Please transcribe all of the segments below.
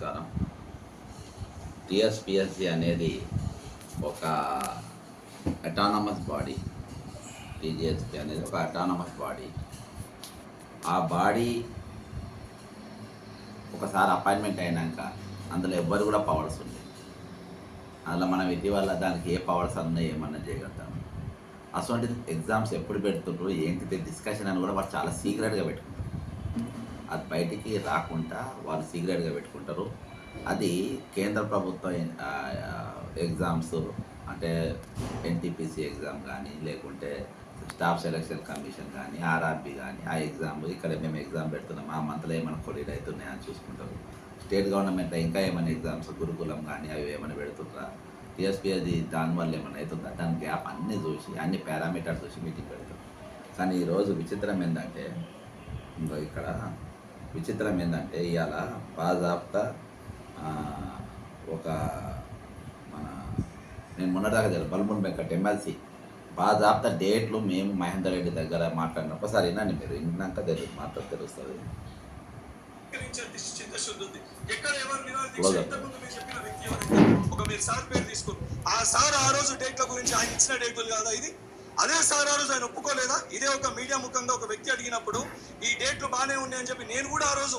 నమస్కారం. టిఎస్పిఎస్సి అనేది ఒక అటానమస్ బాడీ టీజీఎస్పి అనేది ఒక అటానమస్ బాడీ ఆ బాడీ ఒకసారి అపాయింట్మెంట్ అయినాక అందులో ఎవ్వరు కూడా పవర్స్ ఉంది అందులో మనం ఇటీవల దానికి ఏ పవర్స్ అన్నా ఏమన్నా చేయగలుగుతాం. అటువంటి ఎగ్జామ్స్ ఎప్పుడు పెడుతుంటారు ఏంటి డిస్కషన్ అని కూడా వాళ్ళు చాలా సీక్రెట్గా పెట్టుకుంటారు. అది బయటికి రాకుండా వాళ్ళు సీక్రెట్గా పెట్టుకుంటారు. అది కేంద్ర ప్రభుత్వం ఎగ్జామ్స్ అంటే ఎన్టీపీసీ ఎగ్జామ్ కానీ లేకుంటే స్టాఫ్ సెలక్షన్ కమిషన్ కానీ ఆర్ఆర్బి కానీ ఆ ఎగ్జామ్ ఇక్కడ మేము ఎగ్జామ్ పెడుతున్నాం ఆ మంత్లో ఏమైనా కొలీడ్ అవుతున్నాయి అని చూసుకుంటారు. స్టేట్ గవర్నమెంట్ ఇంకా ఏమైనా ఎగ్జామ్స్ గురుకులం కానీ అవి ఏమైనా పెడుతుంటారా టీఎస్పీ అది దానివల్ల ఏమైనా అవుతుందా? దాని గ్యాప్ అన్నీ చూసి అన్ని పారామీటర్స్ చూసి మీటింగ్ పెడతారు. కానీ ఈరోజు విచిత్రం ఏంటంటే ఇంకో ఇక్కడ విచిత్రం ఏంటంటే ఇవాళ బాజాబ్తా ఆ, ఒక మన నేను మొన్నదాకా తెలియదు బల్మున్ వెంకట్ ఎమ్మెల్సీ బాజాబ్తా డేట్లు మేము మహేందర్ రెడ్డి దగ్గర మాట్లాడినప్పుడు సరే వినండి మీరు విన్నాక తెలుసు మాట్లాడి తెలుస్తుంది. ఒక మీరు సార్ పేరు ఆ సార్ ఆ రోజు డేట్ల గురించి ఆయన ఇచ్చిన డేట్లు కాదా ఇది? అదే సార్ ఆ రోజు ఆయన ఒప్పుకోలేదా? ఇదే ఒక మీడియా ముఖంగా ఒక వ్యక్తి అడిగినప్పుడు ఈ డేట్లు బాగానే ఉన్నాయి అని చెప్పి నేను కూడా ఆ రోజు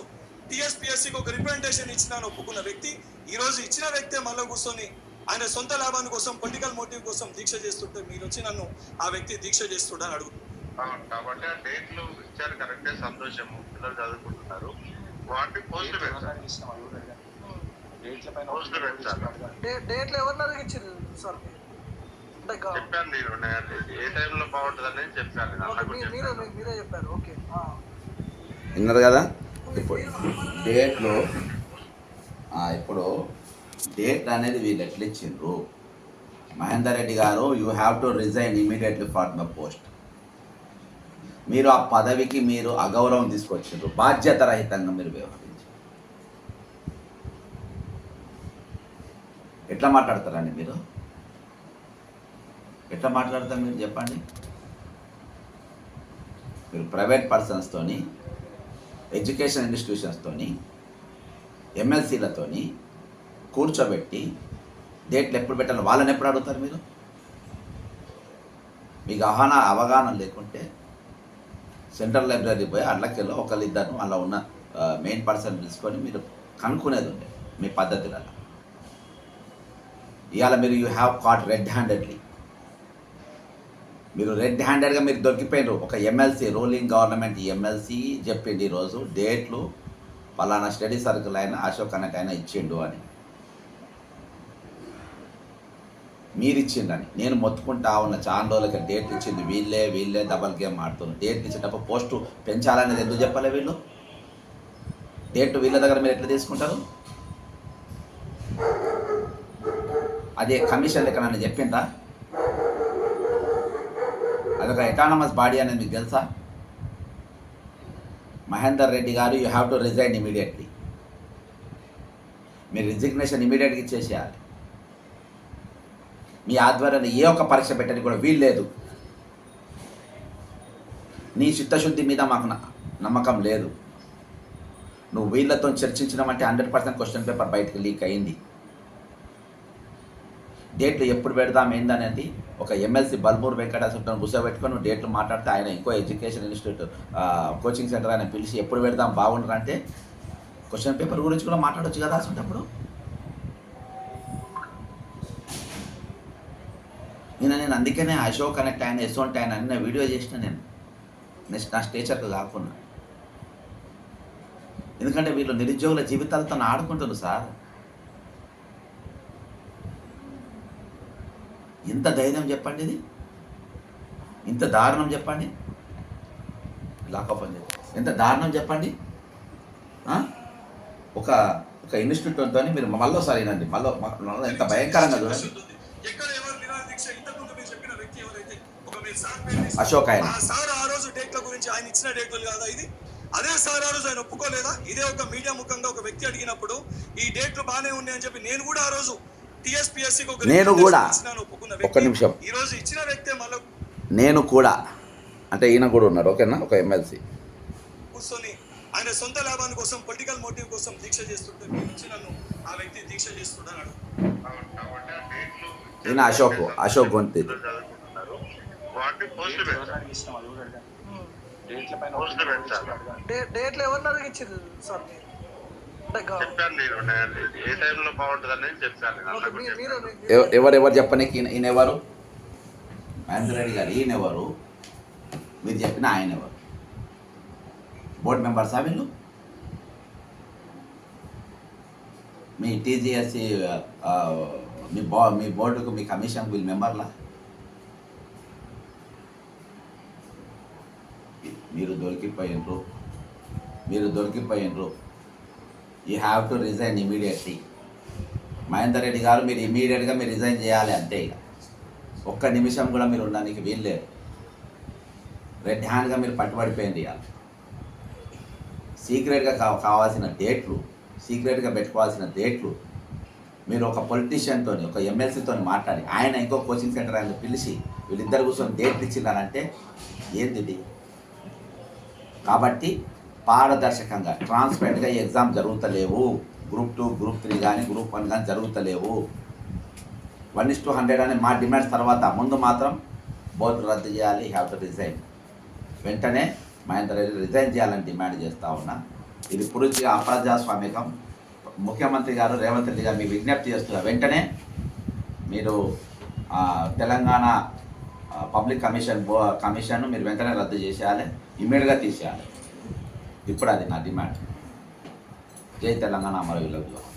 టీఎస్పీఎస్సీకి ఒక రిప్రజెంటేషన్ ఇచ్చినాను ఒప్పుకున్న వ్యక్తి. ఈ రోజు ఇచ్చిన వ్యక్తే మళ్ళీ కూర్చొని ఆయన సొంత లాభాన్ని కోసం పొలిటికల్ మోటివ్ కోసం దీక్ష చేస్తుంటే మీరు వచ్చి నన్ను ఆ వ్యక్తి దీక్ష చేస్తుండని అడుగు. అవును కాబట్టి ఆ డేట్లు ఇచ్చారు కరెక్టే సంతోషము పిల్లలు చదువుకుంటున్నారు. వాటిని పోస్ట్ డే- డేట్లు ఎవరిని అడిగించారు సార్ మీరు? చెప్పాను నేను ఏ టైంలో చెప్పాను. చెప్పారు. ఓకే. విన్నారు కదా? ఇప్పుడు డేట్లు ఆ, ఇప్పుడు డేట్ అనేది వీళ్ళు ఎట్లా ఇచ్చిండ్రు? మహేందర్ రెడ్డి గారు you have to resign immediately for the post మీరు ఆ పదవికి మీరు అగౌరవం తీసుకొచ్చిండ్రు. బాధ్యత రహితంగా మీరు వ్యవహరించారు ఎట్లా మాట్లాడతారండి మీరు? ఎట్లా మాట్లాడతారు మీరు చెప్పండి? మీరు ప్రైవేట్ పర్సన్స్తోని ఎడ్యుకేషన్ ఇన్స్టిట్యూషన్స్తోని ఎమ్మెల్సీలతోని కూర్చోబెట్టి డేట్లు ఎప్పుడు పెట్టాలి వాళ్ళని ఎప్పుడు అడుగుతారు మీరు? మీకు అహాన అవగాహన లేకుంటే సెంట్రల్ లైబ్రరీ పోయి అట్లకెళ్ళి ఒకళ్ళు ఇద్దరు అలా ఉన్న మెయిన్ పర్సన్ తీసుకొని మీరు కనుక్కునేది ఉండే మీ పద్ధతులలో. ఇవాళ మీరు you have caught red handedly. మీరు రెడ్ హ్యాండెడ్గా మీరు దొరికిపోయినారు. ఒక ఎమ్మెల్సీ రూలింగ్ గవర్నమెంట్ ఎమ్మెల్సీ చెప్పిండు ఈరోజు. డేట్లు పలానా స్టడీ సర్కిల్ అయినా అశోక్ అన్నకైనా ఇచ్చిండు అని. మీరు ఇచ్చిండని నేను మొత్తుకుంటా ఉన్న చాలా రోజులకి డేట్లు ఇచ్చింది. వీళ్ళే వీళ్ళే డబల్ గేమ్ ఆడుతున్నారు. డేట్లు ఇచ్చేటప్పుడు పోస్టు పెంచాలనేది ఎందుకు చెప్పలే వీళ్ళు? డేట్ వీళ్ళ దగ్గర మీరు ఎట్లా తీసుకుంటారు? అదే కమిషన్ లెక్క నన్ను చెప్పిందా అదొక ఎటానమస్ బాడీ అనేది మీకు తెలుసా? మహేందర్ రెడ్డి గారు you have to resign immediately మీరు రిజిగ్నేషన్ ఇమీడియట్గా ఇచ్చేసేయాలి. మీ ఆధ్వర్యంలో ఏ ఒక్క పరీక్ష పెట్టడానికి కూడా వీలు లేదు. నీ చిత్తశుద్ధి మీద మాకు నమ్మకం లేదు. నువ్వు వీళ్ళతో చర్చించినామంటే హండ్రెడ్ పర్సెంట్ క్వశ్చన్ పేపర్ బయటకు లీక్ అయింది. డేట్లు ఎప్పుడు పెడదాం ఏందనేది ఒక ఎమ్మెల్సీ బల్మూరు వెంకటేశ్వరం కూర్చోబెట్టుకొని డేట్లు మాట్లాడితే ఆయన ఇంకో ఎడ్యుకేషన్ ఇన్స్టిట్యూట్ కోచింగ్ సెంటర్ ఆయన పిలిచి ఎప్పుడు పెడదాం బాగుంటుంది అంటే క్వశ్చన్ పేపర్ గురించి కూడా మాట్లాడొచ్చు కదా అసలు నేను నేను అందుకనే అశోక్ కనెక్ట్ ఆయన యశ్వంత్ ఆయన అన్న వీడియో చేసిన నేను. నెక్స్ట్ నా స్టేచర్కి కాకుండా. ఎందుకంటే వీళ్ళు నిరుద్యోగుల జీవితాలతో ఆడుకుంటున్నారు సార్. ఎంత ధైర్యం చెప్పండి ఇది? ఇంత దారుణం చెప్పండి? లాకప్ అని ఎంత దారుణం చెప్పండి? ఒక ఒక ఇన్స్టిట్యూట్తో మీరు మళ్ళీ ఒకసారి వినండి. మళ్ళీ ఎంత భయంకరంగా చూడండి. మీరు మీరు అశోక్ ఆయన. సార్ ఆ రోజు డేట్ల గురించి ఆయన ఇచ్చిన డేట్లు కాదా ఇది? అదే సార్ ఆ రోజు ఆయన ఒప్పుకోలేదా? ఇదే ఒక మీడియా ముఖంగా ఒక వ్యక్తి అడిగినప్పుడు ఈ డేట్లు బాగానే ఉన్నాయి అని చెప్పి నేను కూడా ఆ రోజు నేను కూడా. ఒక్క నిమిషం. ఈ రోజు ఇచ్చిన వ్యక్తే మళ్ళీ నేను కూడా అంటే ఈయన కూడా ఉన్నారు ఓకేనా? ఒక ఎమ్మెల్సీ. కూర్చొని ఆయన సొంత లాభాని కోసం పొలిటికల్ మోటివ్ కోసం దీక్ష చేస్తుంటే మీ నుంచి నన్ను ఆ వ్యక్తి దీక్ష చేస్తున్నాడు ఈయన అశోక్ అశోక్ డే డేట్లు ఎవరిని అడిగించారు సార్ చెప్పాను నేను ఏ టైంలో చెప్పాను ఎవరు ఎవరు చెప్పనీకి ఈయన ఈయన ఎవరు? మహేందర్ రెడ్డి గారు ఈయన ఎవరు? మీరు చెప్పిన ఆయన ఎవరు? బోర్డు మెంబర్సా వీళ్ళు? మీ టీజీఎస్సి మీ బో మీ బోర్డుకు మీ కమిషన్ వీళ్ళు మెంబర్లా? మీరు దొరికిపోయినరు. మీరు దొరికిపోయినరు. You have to resign immediately Mahender Reddy గారు మీరు ఇమీడియట్గా మీరు రిజైన్ చేయాలి అంతే ఇక. ఒక్క నిమిషం కూడా మీరు ఉండడానికి వీల్లేదు రెడ్ హ్యాండ్గా మీరు పట్టుబడిపోయింది ఇక సీక్రెట్గా కా కావాల్సిన డేట్లు సీక్రెట్గా పెట్టుకోవాల్సిన డేట్లు మీరు ఒక పొలిటీషియన్తో ఒక ఎమ్మెల్సీతో మాట్లాడి ఆయన ఇంకో కోచింగ్ సెంటర్ ఆయన పిలిచి వీళ్ళిద్దరు కూర్చొని డేట్లు ఇచ్చినారంటే ఏంది కాబట్టి పారదర్శకంగా ట్రాన్స్పరెంట్గా ఈ ఎగ్జామ్ జరుగుతలేవు. గ్రూప్ టూ గ్రూప్ త్రీ కానీ గ్రూప్ వన్ కానీ జరుగుతలేవు. వన్ ఇస్ టూ హండ్రెడ్ అనే మా డిమాండ్స్ తర్వాత. ముందు మాత్రం బోర్డు రద్దు చేయాలి. హ్యావ్ టు రిజైన్ వెంటనే మహేందర్ రెడ్డి రిజైన్ చేయాలని డిమాండ్ చేస్తూ ఉన్నా. ఇది పూర్తిగా అప్రజాస్వామికం. ముఖ్యమంత్రి గారు రేవంత్ రెడ్డి గారు మీకు విజ్ఞప్తి చేస్తున్నారు వెంటనే మీరు తెలంగాణ పబ్లిక్ కమిషన్ బో కమిషన్ మీరు వెంటనే రద్దు చేసేయాలి. ఇమ్మీడియట్గా తీసేయాలి. ఇప్పుడు అది నా డిమాండ్ జై తెలంగాణ అమరవీరులకు